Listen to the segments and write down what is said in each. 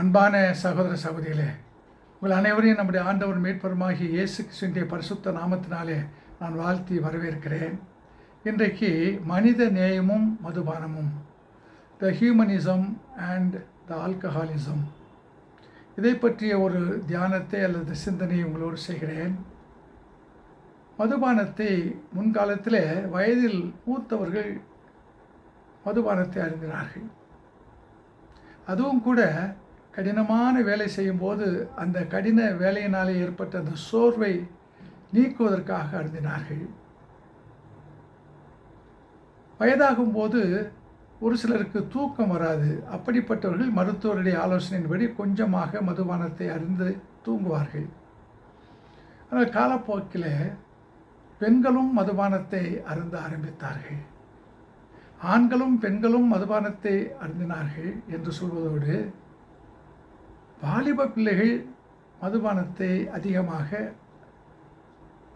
அன்பான சகோதர சகோதரிகளே உங்கள் அனைவரையும் நம்முடைய ஆண்டவர் மீட்பருமாகிய இயேசு கிறிஸ்துவினுடைய பரிசுத்த நாமத்தினாலே நான் வாழ்த்தி வரவேற்கிறேன். இன்றைக்கு மனித நேயமும் மதுபானமும் the humanism and the alcoholism இதை பற்றிய ஒரு தியானத்தை அல்லது சிந்தனையை உங்களோடு செய்கிறேன். மதுபானத்தை முன்காலத்தில் வயதில் மூத்தவர்கள் மதுபானத்தை அறிந்தினார்கள் அதுவும் கூட கடினமான வேலை செய்யும்போது அந்த கடின வேலையினாலே ஏற்பட்ட அந்த சோர்வை நீக்குவதற்காக அருந்தினார்கள். வயதாகும்போது ஒரு சிலருக்கு தூக்கம் வராது. அப்படிப்பட்டவர்கள் மருத்துவருடைய ஆலோசனையின்படி கொஞ்சமாக மதுபானத்தை அறிந்து தூங்குவார்கள். ஆனால் காலப்போக்கில் பெண்களும் மதுபானத்தை அருந்த ஆரம்பித்தார்கள். ஆண்களும் பெண்களும் மதுபானத்தை அருந்தினார்கள் என்று சொல்வதோடு வாலிப பிள்ளைகள் மதுபானத்தை அதிகமாக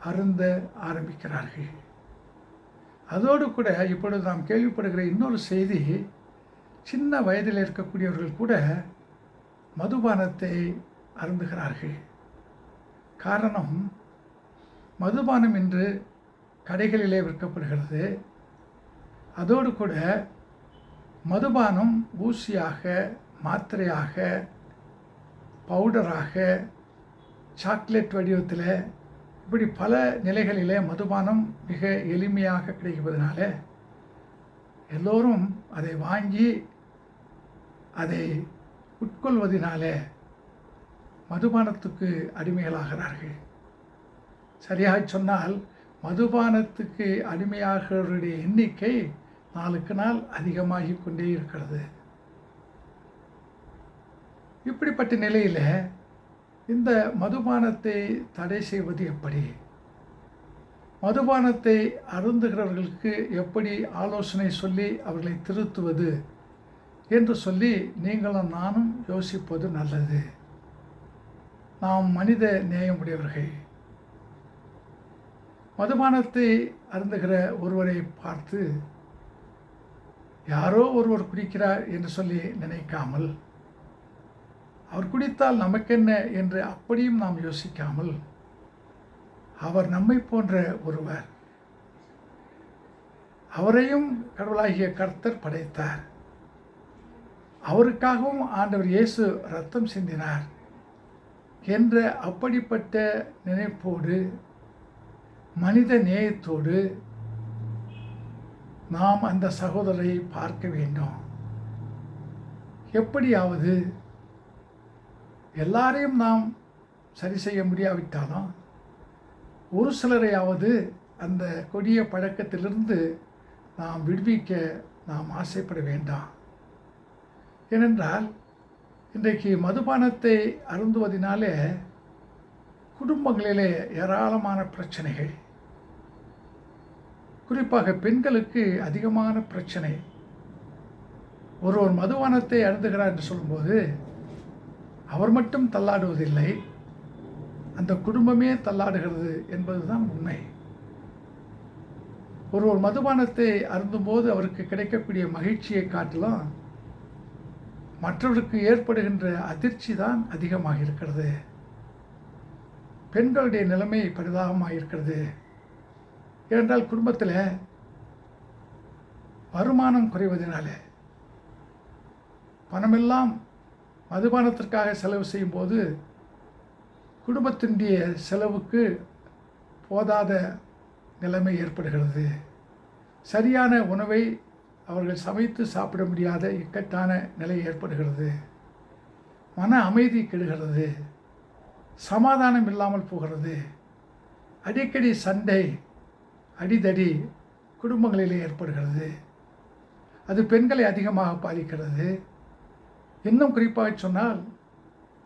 அருந்த ஆரம்பிக்கிறார்கள். அதோடு கூட இப்பொழுது நாம் கேள்விப்படுகிற இன்னொரு செய்தி சின்ன வயதில் இருக்கக்கூடியவர்கள் கூட மதுபானத்தை அருந்துகிறார்கள். காரணம் மதுபானம் இன்று கடைகளிலே விற்கப்படுகிறது. அதோடு கூட மதுபானம் ஊசியாக மாத்திரையாக பவுடராக சாக்லேட் வடிவத்தில் இப்படி பல நிலைகளிலே மதுபானம் மிக எளிமையாக கிடைப்பதனால எல்லோரும் அதை வாங்கி அதை உட்கொள்வதனால மதுபானத்துக்கு அடிமைகளாகிறார்கள். சரியாக சொன்னால் மதுபானத்துக்கு அடிமையாகிறவருடைய எண்ணிக்கை நாளுக்கு நாள் அதிகமாகிக் கொண்டே இருக்கிறது. இப்படிப்பட்ட நிலையில் இந்த மதுபானத்தை தடை செய்வது எப்படி? மதுபானத்தை அருந்துகிறவர்களுக்கு எப்படி ஆலோசனை சொல்லி அவர்களை திருத்துவது என்று சொல்லி நீங்களும் நானும் யோசிப்பது நல்லது. நாம் மனித நேயமுடையவர்கள். மதுபானத்தை அருந்துகிற ஒருவரை பார்த்து யாரோ ஒருவர் குடிக்கிறார் என்று சொல்லி நினைக்காமல் அவர் குடித்தால் நமக்கென்ன என்று அப்படியும் நாம் யோசிக்காமல் அவர் நம்மை போன்ற ஒருவர் அவரையும் கடவுளாகிய கர்த்தர் படைத்தார். அவருக்காகவும் ஆண்டவர் இயேசு ரத்தம் சிந்தினார் என்ற அப்படிப்பட்ட நினைப்போடு மனித நேயத்தோடு நாம் அந்த சகோதரரை பார்க்க வேண்டும். எப்படியாவது எல்லாரையும் நாம் சரி செய்ய முடியாவிட்டாலும் ஒரு சிலரையாவது அந்த கொடிய பழக்கத்திலிருந்து நாம் விடுவிக்க நாம் ஆசைப்பட வேண்டாம். ஏனென்றால் இன்றைக்கு மதுபானத்தை அருந்துவதனாலே குடும்பங்களிலே ஏராளமான பிரச்சனைகள். குறிப்பாக பெண்களுக்கு அதிகமான பிரச்சனை. ஒருவர் மதுபானத்தை அருந்துகிறார் என்று சொல்லும்போது அவர் மட்டும் தள்ளாடுவதில்லை அந்த குடும்பமே தள்ளாடுகிறது என்பதுதான் உண்மை. ஒருவர் மதுபானத்தை அருந்தும்போது அவருக்கு கிடைக்கக்கூடிய மகிழ்ச்சியை காட்டிலும் மற்றவருக்கு ஏற்படுகின்ற அதிர்ச்சி தான் அதிகமாக இருக்கிறது. பெண்களுடைய நிலைமை பரிதாபமாக இருக்கிறது. ஏனென்றால் குடும்பத்தில் வருமானம் குறைவதனால பணமெல்லாம் மதுபானத்திற்காக செலவு செய்யும்போது குடும்பத்தினுடைய செலவுக்கு போதாத நிலைமை ஏற்படுகிறது. சரியான உணவை அவர்கள் சமைத்து சாப்பிட முடியாத இக்கட்டான நிலை ஏற்படுகிறது. மன அமைதி கெடுகிறது. சமாதானம் இல்லாமல் போகிறது. அடிக்கடி சண்டை அடிதடி குடும்பங்களிலே ஏற்படுகிறது. அது பெண்களை அதிகமாக பாதிக்கிறது. இன்னும் குறிப்பாக சொன்னால்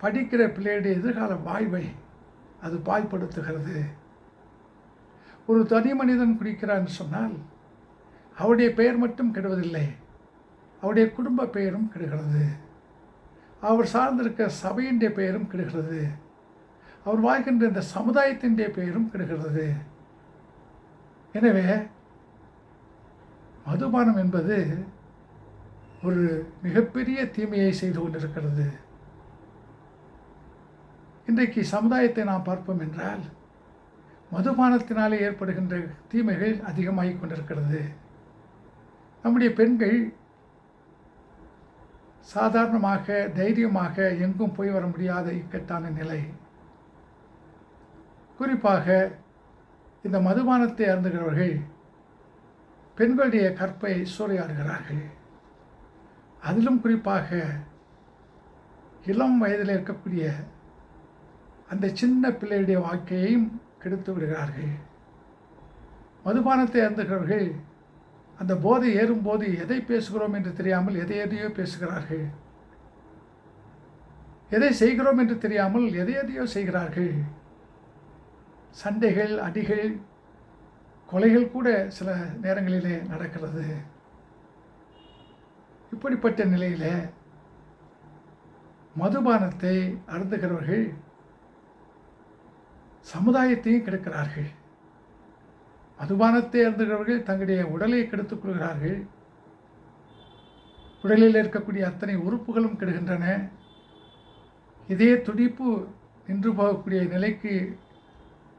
படிக்கிற பிள்ளையுடைய எதிர்கால வாழ்வை அது பாய்படுத்துகிறது ஒரு தனி மனிதன் குடிக்கிறான்னு சொன்னால் அவருடைய பெயர் மட்டும் கெடுவதில்லை அவருடைய குடும்ப பெயரும் கெடுகிறது. அவர் சார்ந்திருக்க சபையினுடைய பெயரும் கெடுகிறது. அவர் வாழ்கின்ற இந்த சமுதாயத்தினுடைய பெயரும் கெடுகிறது. எனவே மதுபானம் என்பது ஒரு மிகப்பெரிய தீமையை செய்து கொண்டிருக்கிறது. இன்றைக்கு சமுதாயத்தை நாம் பார்ப்போம் என்றால் மதுபானத்தினாலே ஏற்படுகின்ற தீமைகள் அதிகமாகிக் கொண்டிருக்கிறது. நம்முடைய பெண்கள் சாதாரணமாக தைரியமாக எங்கும் போய் வர முடியாத இக்கட்டான நிலை. குறிப்பாக இந்த மதுபானத்தை அருந்துகிறவர்கள் பெண்களுடைய கற்பை சூறையாடுகிறார்கள். அதிலும் குறிப்பாக இளம் வயதில் இருக்கக்கூடிய அந்த சின்ன பிள்ளையுடைய வாழ்க்கையையும் கெடுத்து விடுகிறார்கள். மதுபானத்தை அருந்துகிறவர்கள் அந்த போதை ஏறும்போது எதை பேசுகிறோம் என்று தெரியாமல் எதை எதையோ பேசுகிறார்கள். எதை செய்கிறோம் என்று தெரியாமல் எதை எதையோ செய்கிறார்கள். சண்டைகள் அடிகள் கொலைகள் கூட சில நேரங்களிலே நடக்கிறது. இப்படிப்பட்ட நிலையில் மதுபானத்தை அருந்துகிறவர்கள் சமுதாயத்தையும் கெடுக்கிறார்கள். மதுபானத்தை அருந்துகிறவர்கள் தங்களுடைய உடலை கெடுத்துக் கொள்கிறார்கள். உடலில் இருக்கக்கூடிய அத்தனை உறுப்புகளும் கெடுகின்றன. இதே துடிப்பு நின்று போகக்கூடிய நிலைக்கு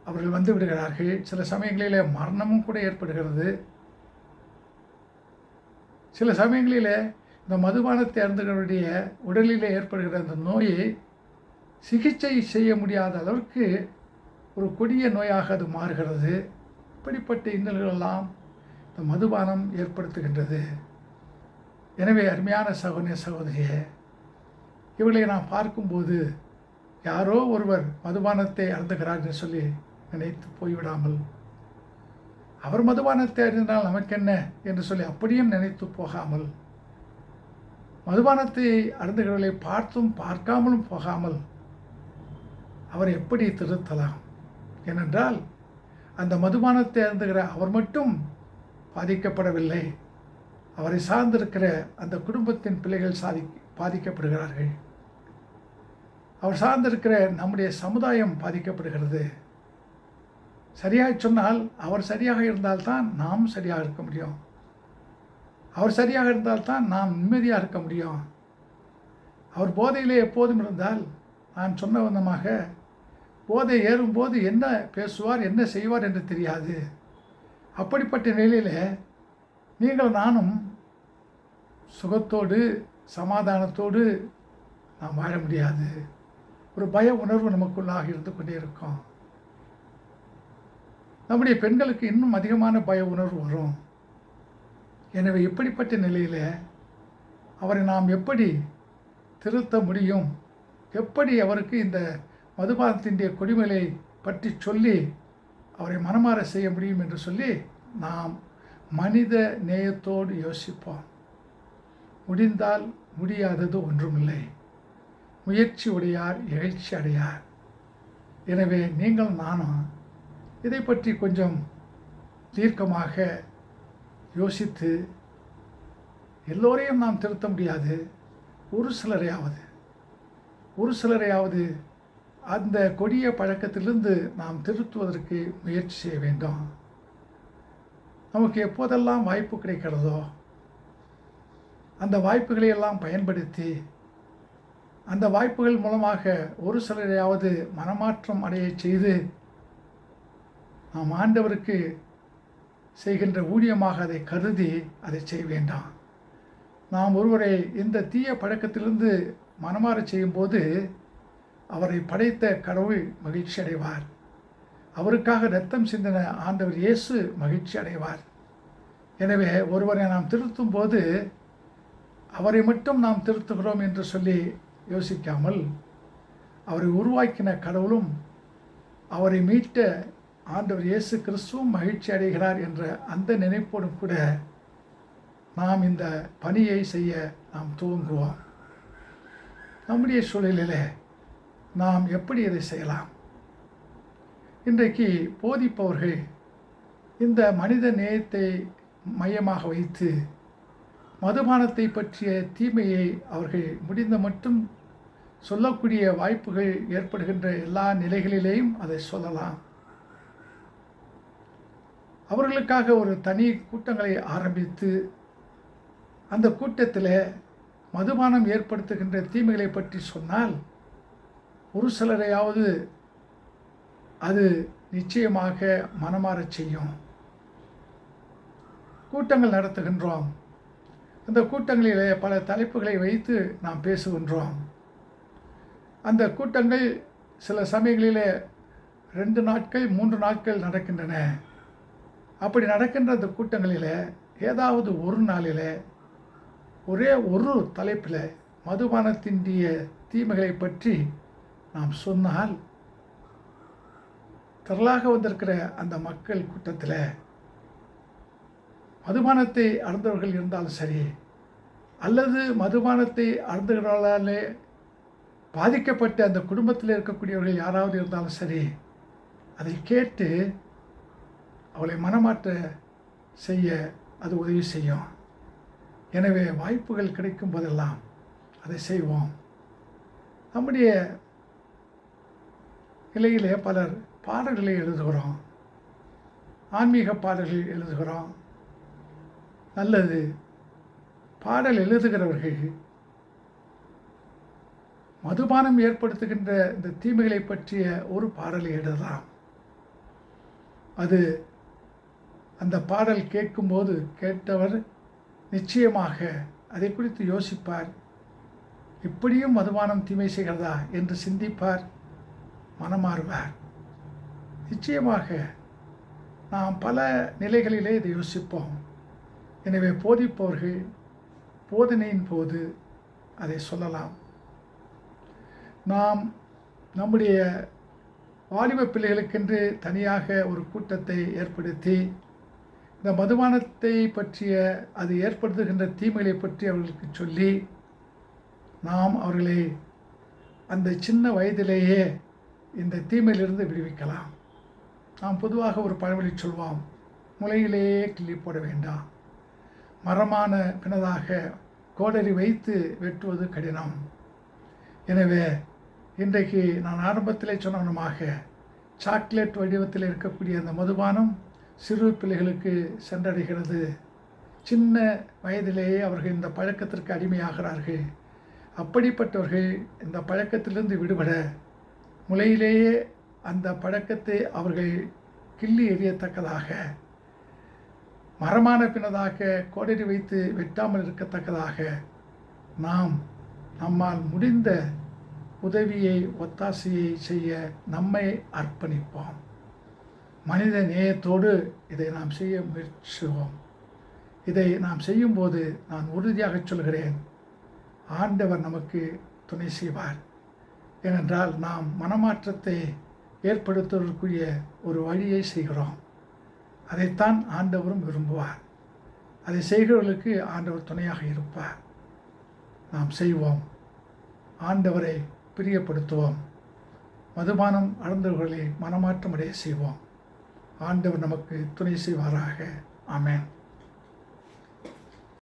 அவர்கள் வந்து விடுகிறார்கள். சில சமயங்களில் மரணமும் கூட ஏற்படுகிறது. சில சமயங்களில் இந்த மதுபானத்தை அருந்துகளுடைய உடலில் ஏற்படுகிற அந்த நோயை சிகிச்சை செய்ய முடியாத அளவுக்கு ஒரு கொடிய நோயாக அது மாறுகிறது. இப்படிப்பட்ட இன்னல்களெல்லாம் இந்த மதுபானம் ஏற்படுத்துகின்றது. எனவே அருமையான சகோதரிய சகோதரியே இவர்களை நான் பார்க்கும்போது யாரோ ஒருவர் மதுபானத்தை அருந்துகிறார் என்று சொல்லி நினைத்து போய்விடாமல் அவர் மதுபானத்தை அறிந்தால் நமக்கென்ன? என்று சொல்லி அப்படியும் நினைத்து போகாமல் மதுபானத்தை அருந்துகிறவர்களை பார்த்தும் பார்க்காமலும் போகாமல் அவர் எப்படி திருத்தலாம்? ஏனென்றால் அந்த மதுபானத்தை அருந்துகிற அவர் மட்டும் பாதிக்கப்படவில்லை. அவரை சார்ந்திருக்கிற அந்த குடும்பத்தின் பிள்ளைகள் சாதி பாதிக்கப்படுகிறார்கள். அவர் சார்ந்திருக்கிற நம்முடைய சமுதாயம் பாதிக்கப்படுகிறது. சரியாக சொன்னால் அவர் சரியாக இருந்தால்தான் நாம் சரியாக இருக்க முடியும். அவர் சரியாக இருந்தால்தான் நாம் நிம்மதியாக இருக்க முடியும். அவர் போதையிலே எப்போதும் இருந்தால் நான் சொன்ன விதமாக போதை ஏறும்போது என்ன பேசுவார் என்ன செய்வார் என்று தெரியாது. அப்படிப்பட்ட நிலையில் நீங்கள் நானும் சுகத்தோடு சமாதானத்தோடு நாம் வாழ முடியாது. ஒரு பய உணர்வு நமக்குள்ளாக இருந்து கொண்டே இருக்கும். நம்முடைய பெண்களுக்கு இன்னும் அதிகமான பய உணர்வு வரும். எனவே இப்படிப்பட்ட நிலையில் அவரை நாம் எப்படி திருத்த முடியும்? எப்படி அவருக்கு இந்த மதுபானத்தினுடைய கொடிமலை பற்றி சொல்லி அவரை மனமாற செய்ய முடியும் என்று சொல்லி நாம் மனித நேயத்தோடு யோசிப்போம். முடிந்தால் முடியாதது ஒன்றுமில்லை. முயற்சி உடையார் இகழ்ச்சி அடையார். எனவே நீங்கள் நானும் இதை பற்றி கொஞ்சம் தீர்க்கமாக யோசித்து எல்லோரையும் நாம் திருத்த முடியாது. ஒரு சிலரையாவது ஒரு சிலரையாவது அந்த கொடிய பழக்கத்திலிருந்து நாம் திருத்துவதற்கு முயற்சி செய்ய வேண்டும். நமக்கு எப்போதெல்லாம் வாய்ப்பு கிடைக்கிறதோ அந்த வாய்ப்புகளை எல்லாம் பயன்படுத்தி அந்த வாய்ப்புகள் மூலமாக ஒரு சிலரையாவது மனமாற்றம் அடைய செய்து நாம் ஆண்டவருக்கு செய்கின்ற ஊழியமாக அதை கருதி அதை செய்ய வேண்டாம். நாம் ஒருவரை இந்த தீய பழக்கத்திலிருந்து மனமாற செய்யும்போது அவரை படைத்த கடவுள் மகிழ்ச்சி அடைவார். அவருக்காக ரத்தம் சிந்தின ஆண்டவர் இயேசு மகிழ்ச்சி அடைவார். எனவே ஒருவரை நாம் திருத்தும் போது அவரை மட்டும் நாம் திருத்துகிறோம் என்று சொல்லி யோசிக்காமல் அவரை உருவாக்கின கடவுளும் அவரை மீட்ட ஆண்டவர் இயேசு கிறிஸ்துவும் மகிழ்ச்சி அடைகிறார் என்ற அந்த நினைப்போடும் கூட நாம் இந்த பணியை செய்ய நாம் துவங்குவோம். நம்முடைய சூழலில் நாம் எப்படி இதை செய்யலாம்? இன்றைக்கு போதிப்பவர்கள் இந்த மனித நேயத்தை மையமாக வைத்து மதுபானத்தை பற்றிய தீமையை அவர்கள் முடிந்த மட்டும் சொல்லக்கூடிய வாய்ப்புகள் ஏற்படுகின்ற எல்லா நிலைகளிலேயும் அதை சொல்லலாம். அவர்களுக்காக ஒரு தனி கூட்டங்களை ஆரம்பித்து அந்த கூட்டத்தில் மதுபானம் ஏற்படுத்துகின்ற தீமைகளை பற்றி சொன்னால் ஒரு சிலரையாவது அது நிச்சயமாக மனமாறச் செய்யும். கூட்டங்கள் நடத்துகின்றோம். அந்த கூட்டங்களிலே பல தலைப்புகளை வைத்து நாம் பேசுகின்றோம். அந்த கூட்டங்கள் சில சமயங்களிலே ரெண்டு நாட்கள் மூன்று நாட்கள் நடக்கின்றன. அப்படி நடக்கின்ற அந்த கூட்டங்களில் ஏதாவது ஒரு நாளில் ஒரே ஒரு தலைப்பில் மதுபானத்தின்றிய தீமைகளை பற்றி நாம் சொன்னால் திரளாக வந்திருக்கிற அந்த மக்கள் கூட்டத்தில் மதுபானத்தை அறந்தவர்கள் இருந்தாலும் சரி அல்லது மதுபானத்தை அறந்துகிறவர்களாலே பாதிக்கப்பட்ட அந்த குடும்பத்தில் இருக்கக்கூடியவர்கள் யாராவது இருந்தாலும் சரி அதை கேட்டு அவளை மனமாற்ற செய்ய அது உதவி செய்யும். எனவே வாய்ப்புகள் கிடைக்கும் போதெல்லாம் அதை செய்வோம். நம்முடைய நிலையிலே பலர் பாடல்களை எழுதுகிறோம். ஆன்மீக பாடல்கள் எழுதுகிறோம். நல்லது. பாடல் எழுதுகிறவர்கள் மதுபானம் ஏற்படுத்துகின்ற இந்த தீமைகளை பற்றிய ஒரு பாடலை எழுதலாம். அது அந்த பாடல் கேட்கும்போது கேட்டவர் நிச்சயமாக அதை குறித்து யோசிப்பார். இப்படியும் மதுபானம் தீமை செய்கிறதா? என்று சிந்திப்பார் மனமாறுவார் நிச்சயமாக நாம் பல நிலைகளிலே இதை யோசிப்போம். எனவே போதிப்பவர்கள் போதனையின் போது அதை சொல்லலாம். நாம் நம்முடைய வாலிப பிள்ளைகளுக்கென்று தனியாக ஒரு கூட்டத்தை ஏற்படுத்தி இந்த மதுபானத்தை பற்றிய அது ஏற்படுத்துகின்ற தீமைகளை பற்றி அவர்களுக்கு சொல்லி நாம் அவர்களை அந்த சின்ன வயதிலேயே இந்த தீமையிலிருந்து விடுவிக்கலாம். நாம் பொதுவாக ஒரு பழமொழி சொல்வோம் முளையிலேயே கிள்ளி போட வேண்டாம். மரமான பினதாக கோடரி வைத்து வெட்டுவது கடினம். எனவே இன்றைக்கு நான் ஆரம்பத்திலே சொன்னவனமாக சாக்லேட் வடிவத்தில் இருக்கக்கூடிய அந்த மதுபானம் சிறு பிள்ளைகளுக்கு சென்றடைகிறது. சின்ன வயதிலேயே அவர்கள் இந்த பழக்கத்திற்கு அடிமையாகிறார்கள். அப்படிப்பட்டவர்கள் இந்த பழக்கத்திலிருந்து விடுபட முளையிலேயே அந்த பழக்கத்தை அவர்கள் கிள்ளி எறியத்தக்கதாக மரமான பின்னதாக கோடரி வைத்து வெட்டாமல் இருக்கத்தக்கதாக நாம் நம்மால் முடிந்த உதவியை ஒத்தாசையை செய்ய நம்மை அர்ப்பணிப்போம். மனித நேயத்தோடு இதை நாம் செய்ய முயற்சிவோம் இதை நாம் செய்யும்போது நான் உறுதியாக சொல்கிறேன். ஆண்டவர் நமக்கு துணை செய்வார். ஏனென்றால் நாம் மனமாற்றத்தை ஏற்படுத்துவதற்குரிய ஒரு வழியை செய்கிறோம். அதைத்தான் ஆண்டவரும் விரும்புவார். அதை செய்கிறவர்களுக்கு ஆண்டவர் துணையாக இருப்பார். நாம் செய்வோம். ஆண்டவரை பிரியப்படுத்துவோம். மதுபானம் அழந்தவர்களை மனமாற்றம் அடைய செய்வோம். ஆண்டவர் நமக்கு துணை செய்வாராக. ஆமேன்.